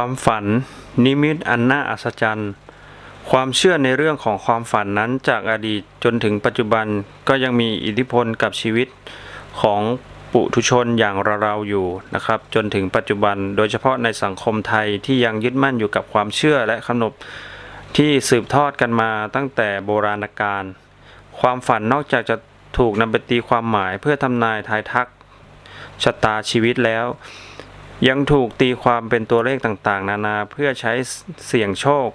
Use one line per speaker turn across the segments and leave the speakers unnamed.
ความฝัน นิมิตอันน่าอัศจรรย์ ความเชื่อในเรื่องของความฝันนั้นจากอดีตจนถึงปัจจุบันก็ยังมีอิทธิพลกับชีวิตของปุถุชนอย่างเราๆอยู่นะครับ จนถึงปัจจุบันโดยเฉพาะในสังคมไทยที่ยังยึดมั่นอยู่กับความเชื่อและขนบที่สืบทอดกันมาตั้งแต่โบราณกาลความฝันนอกจากจะถูกนำไปตีความหมายเพื่อทำนายทายทักชะตาชีวิตแล้ว ยังถูกตีความเป็นตัวเลขต่างๆ นานาเพื่อใช้เสี่ยงโชค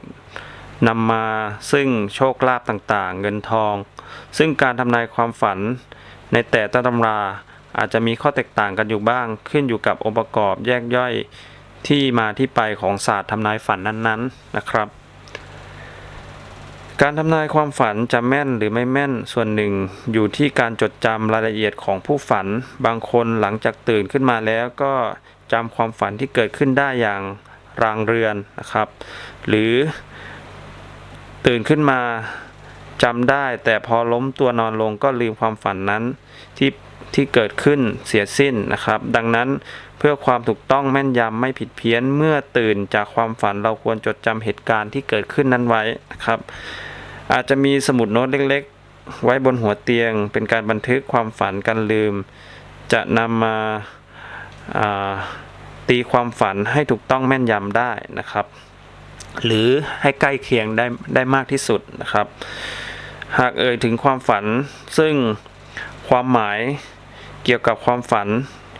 นำมาซึ่งโชคลาภต่างๆ เงินทอง ซึ่งการทำนายความฝันในแต่ละตำราอาจจะมีข้อแตกต่างกันอยู่บ้าง ขึ้นอยู่กับองค์ประกอบแยกย่อยที่มาที่ไปของศาสตร์ทำนายฝันนั้นๆนะครับ การทำนายความฝันจะแม่นหรือไม่แม่นส่วนหนึ่งอยู่ที่การจดจำรายละเอียดของผู้ฝัน บางคนหลังจากตื่นขึ้นมาแล้วก็ จำความฝันที่เกิดขึ้นได้อย่างรางเรือนนะครับ หรือตื่นขึ้นมาจำได้ แต่พอล้มตัวนอนลงก็ลืมความฝันนั้นที่ที่เกิดขึ้นเสียสิ้นนะครับ ดังนั้นเพื่อความถูกต้องแม่นยำไม่ผิดเพี้ยนเมื่อตื่นจากความฝันเราควรจดจำเหตุการณ์ที่เกิดขึ้นนั้นไว้นะครับ อาจจะมีสมุดโน้ตเล็ก ๆ ไว้บนหัวเตียง เป็นการบันทึกความฝันกันลืม จะนำมาา ตีความฝันให้ถูกต้องแม่นยำได้นะครับ หรือให้ใกล้เคียงได้ได้มากที่สุดนะครับ หากเอ่ยถึงความฝัน ซึ่งความหมายเกี่ยวกับความฝัน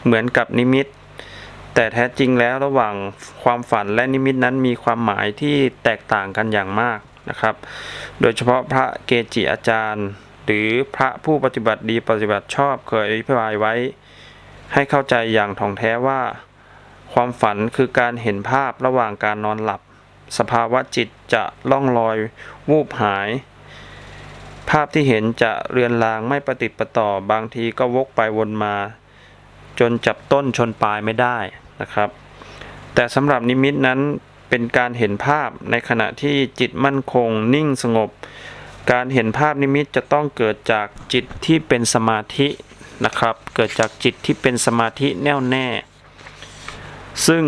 เหมือนกับนิมิต แต่แท้จริงแล้วระหว่างความฝันและนิมิตนั้นมีความหมายที่แตกต่างกันอย่างมากนะครับ โดยเฉพาะพระเกจิอาจารย์ หรือพระผู้ปฏิบัติดีปฏิบัติชอบเคยอธิบายไว้ ให้เข้าใจอย่างถ่องแท้ว่า ความฝันคือการเห็นภาพระหว่างการนอนหลับ สภาวะจิตจะล่องลอย วูบหาย ภาพที่เห็นจะเรือนรางไม่ประติดประต่อบางทีก็วกไปวนมา จนจับต้นชนปลายไม่ได้นะครับ แต่สำหรับนิมิตนั้นเป็นการเห็นภาพในขณะที่จิตมั่นคง นิ่งสงบ การเห็นภาพนิมิตจะต้องเกิดจากจิตที่เป็นสมาธินะครับ เกิดจากจิตที่เป็นสมาธิแน่วแน่ ซึ่ง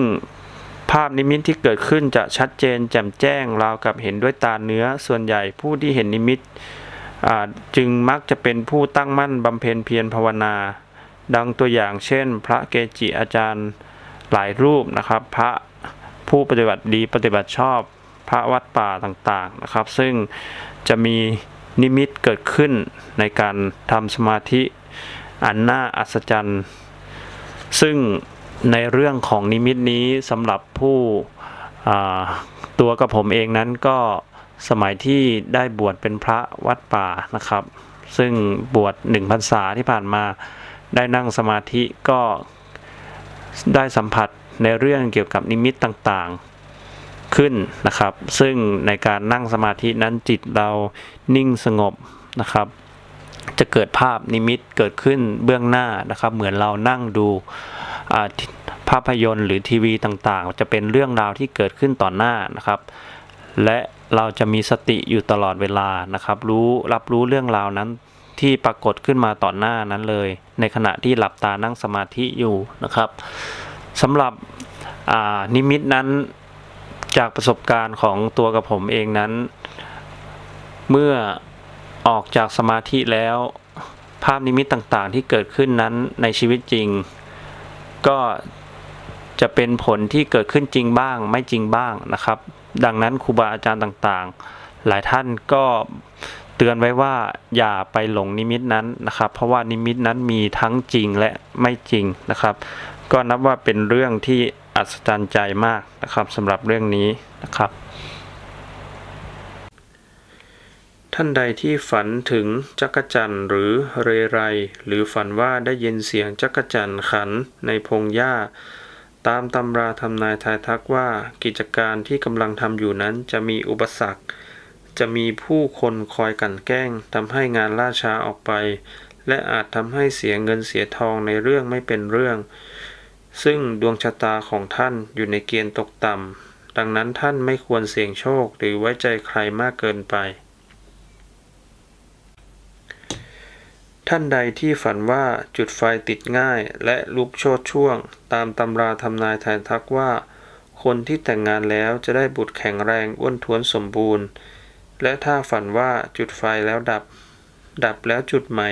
ภาพนิมิตที่เกิดขึ้นจะชัดเจนแจ่มแจ้งราวกับเห็นด้วยตาเนื้อส่วนใหญ่ผู้ที่เห็นนิมิตจึงมักจะเป็นผู้ตั้งมั่นบำเพ็ญเพียรภาวนา ดังตัวอย่างเช่น พระเกจิอาจารย์หลายรูปนะครับ พระผู้ปฏิบัติดีปฏิบัติชอบพระวัดป่าต่างๆนะครับ ซึ่งจะมีนิมิตเกิดขึ้นในการทำสมาธิอันน่าอัศจรรย์ ซึ่ง ในเรื่องของนิมิตนี้สำหรับผู้ตัวกับผมเองนั้นก็สมัยที่ได้บวชเป็นพระวัดป่านะครับ ซึ่งบวชหนึ่งพรรษาที่ผ่านมาได้นั่งสมาธิก็ได้สัมผัสในเรื่องเกี่ยวกับนิมิตต่างๆขึ้นนะครับ ซึ่งในการนั่งสมาธินั้นจิตเรานิ่งสงบนะครับ จะเกิดภาพนิมิตเกิดขึ้นเบื้องหน้านะครับ เหมือนเรานั่งดู ภาพยนตร์หรือทีวีต่างๆ จะเป็นเรื่องราวที่เกิดขึ้นต่อหน้านะครับ และเราจะมีสติอยู่ตลอดเวลานะครับ รู้รับรู้เรื่องราวนั้นที่ปรากฏขึ้นมาต่อหน้านั้นเลย ในขณะที่หลับตานั่งสมาธิอยู่นะครับสำหรับนิมิตนั้นจากประสบการณ์ของตัวกับผมเองนั้น เมื่อออกจากสมาธิแล้ว ภาพนิมิตต่างๆ ที่เกิดขึ้นนั้นในชีวิตจริง ก็จะเป็นผลที่เกิดขึ้นจริงบ้างไม่จริงบ้างนะครับ ดังนั้นครูบาอาจารย์ต่างๆ หลายท่านก็เตือนไว้ว่าอย่าไปหลงนิมิตนั้นนะครับ เพราะว่านิมิตนั้นมีทั้งจริงและไม่จริงนะครับ ก็นับว่าเป็นเรื่องที่อัศจรรย์ใจมากนะครับสำหรับเรื่องนี้นะครับ ท่านใดที่ฝันถึงจักรจันทร์หรือเรไร หรือฝันว่าได้ยินเสียงจักรจันทร์ขันในพงหญ้า ตามตำราทำนายทายทักว่ากิจการที่กำลังทำอยู่นั้นจะมีอุปสรรค จะมีผู้คนคอยกันแกล้งทำให้งานล่าช้าออกไป และอาจทำให้เสียเงินเสียทองในเรื่องไม่เป็นเรื่อง ซึ่งดวงชะตาของท่านอยู่ในเกณฑ์ตกต่ำดังนั้นท่านไม่ควรเสี่ยงโชคหรือไว้ใจใครมากเกินไป ท่านใดที่ฝันว่าจุดไฟติดง่ายและลุกโชดช่วง ตามตำราทำนายทายทักว่าคคนที่แต่งงานแล้วจะได้บุตรแข็งแรงอ้วนท้วนสมบูรณ์ และถ้าฝันว่าจุดไฟแล้วดับ ดับแล้วจุดใหม่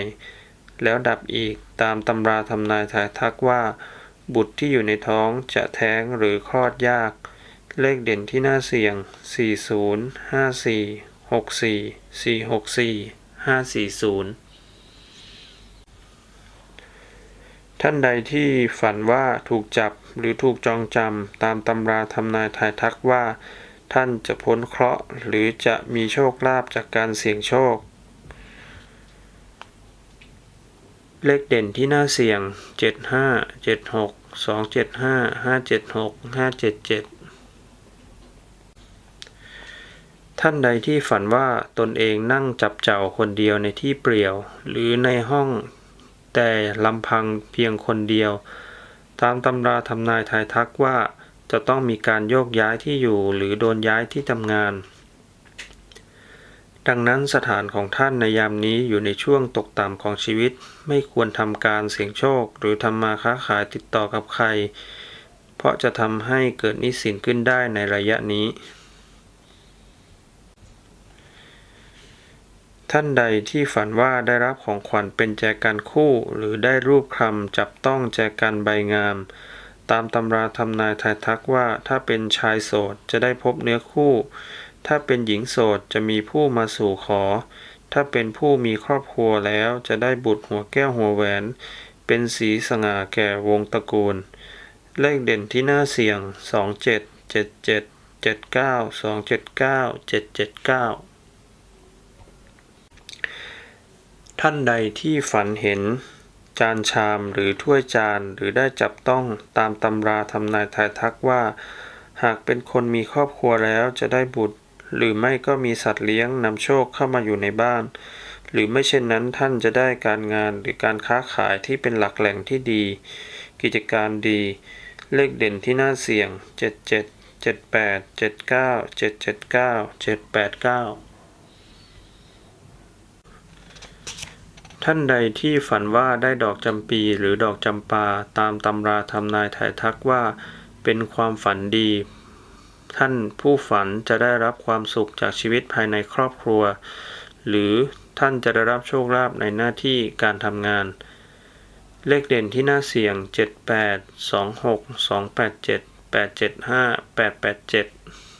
แล้วดับอีกตามตำราทำนายทายทักว่า บุตรที่อยู่ในท้องจะแท้งหรือคลอดยาก เลขเด่นที่น่าเสี่ยง 40 54 64 464 540 ท่านใดที่ฝันว่าถูกจับหรือถูกจองจำตามตำราทำนายทายทักว่า ท่านจะพ้นเคราะห์หรือจะมีโชคลาภจากการเสี่ยงโชค เลขเด่นที่น่าเสี่ยง 75 76 275 576 577 ท่านใดที่ฝันว่าตนเองนั่งจับเจ้าคนเดียวในที่เปลี่ยว หรือในห้อง แต่ลำพังเพียงคนเดียว ตามตำราทำนายทายทักว่าจะต้องมีการโยกย้ายที่อยู่หรือโดนย้ายที่ทำงาน ดังนั้นสถานของท่านในยามนี้อยู่ในช่วงตกต่ำของชีวิต ไม่ควรทำการเสี่ยงโชค หรือทำมาค้าขายติดต่อกับใคร เพราะจะทำให้เกิดนิสินขึ้นได้ในระยะนี้ ท่านใดที่ฝันว่าได้รับของขวัญเป็นแจกันคู่ หรือได้รูปคำจับต้องแจกันใบงาม ตามตำราทำนายทายทักว่าถ้าเป็นชายโสดจะได้พบเนื้อคู่ ถ้าเป็นหญิงโสดจะมีผู้มาสู่ขอ ถ้าเป็นผู้มีครอบครัวแล้วจะได้บุตรหัวแก้วหัวแหวน เป็นสีสง่าแก่วงตระกูล เลขเด่นที่น่าเสี่ยง 27 77 79 279 779 ท่านใดที่ฝันเห็น จานชามหรือถ้วยจานหรือได้จับต้องตามตำราทำนายทายทักว่า หากเป็นคนมีครอบครัวแล้วจะได้บุตร หรือไม่ก็มีสัตว์เลี้ยงนำโชคเข้ามาอยู่ในบ้าน หรือไม่เช่นนั้นท่านจะได้การงานหรือการค้าขายที่เป็นหลักแหล่งที่ดี กิจการดี เลขเด่นที่น่าเสี่ยง 77 78 79 779 789 ท่านใดที่ฝันว่าได้ดอกจำปีหรือดอกจำปาตามตำราทำนายถ่ายทักว่า เป็นความฝันดี ท่านผู้ฝันจะได้รับความสุขจากชีวิตภายในครอบครัว หรือท่านจะได้รับโชคลาภในหน้าที่การทำงาน เลขเด่นที่น่าเสี่ยง 78 26 287 875 887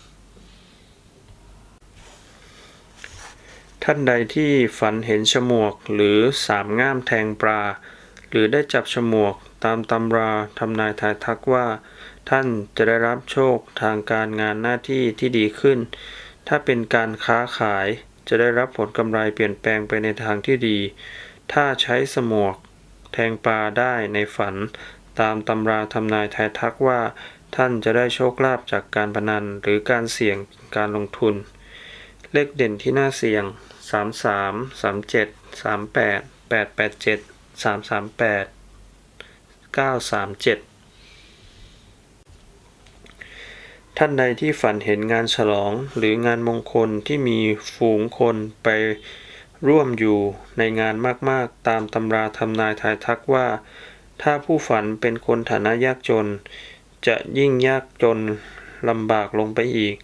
ท่านใดที่ฝันเห็นฉมวกหรือสามง่ามแทงปลา หรือได้จับฉมวกตามตำราทำนายทายทักว่า ท่านจะได้รับโชคทางการงานหน้าที่ที่ดีขึ้น ถ้าเป็นการค้าขายจะได้รับผลกำไรเปลี่ยนแปลงไปในทางที่ดี ถ้าใช้สมวก แทงปลาได้ในฝัน ตามตำราทำนายทายทักว่า ท่านจะได้โชคลาภจากการพนันหรือการเสี่ยงการลงทุน เลขเด่นที่น่าเสี่ยง 33 37 38 887 338 937ท่านใดที่ฝันเห็นงานฉลองหรืองานมงคลที่มีฝูงคนไปร่วมอยู่ในงานมากๆ ตามตำราทำนายทายทักว่า ถ้าผู้ฝันเป็นคนฐานะยากจน จะยิ่งยากจนลำบากลงไปอีก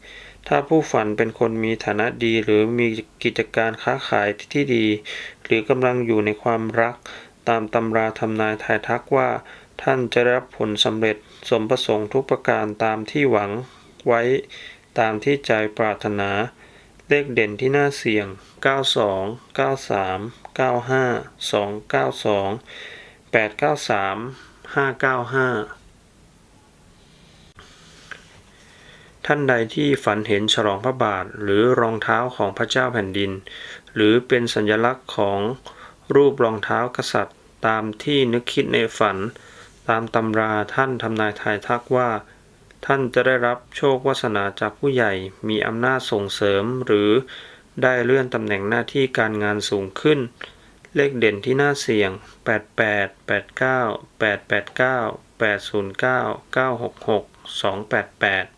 ถ้าผู้ฝันเป็นคนมีฐานะดีหรือมีกิจการค้าขายที่ดี หรือกำลังอยู่ในความรัก ตามตำราทำนายทายทักว่า ท่านจะรับผลสำเร็จสมประสงค์ทุกประการตามที่หวังไว้ตามที่ใจปรารถนา เลขเด่นที่น่าเสี่ยง 92 93 95 292 893 595 ท่านใดที่ฝันเห็นฉลองพระบาทหรือรองเท้าของพระเจ้าแผ่นดิน หรือเป็นสัญลักษณ์ของรูปรองเท้ากษัตริย์ ตามที่นึกคิดในฝัน ตามตำราท่านทำนายทายทักว่า ท่านจะได้รับโชควาสนาจากผู้ใหญ่มีอำนาจส่งเสริมหรือได้เลื่อนตำแหน่งหน้าที่การงานสูงขึ้น เลขเด่นที่น่าเสี่ยง 88 89 889 809 966 288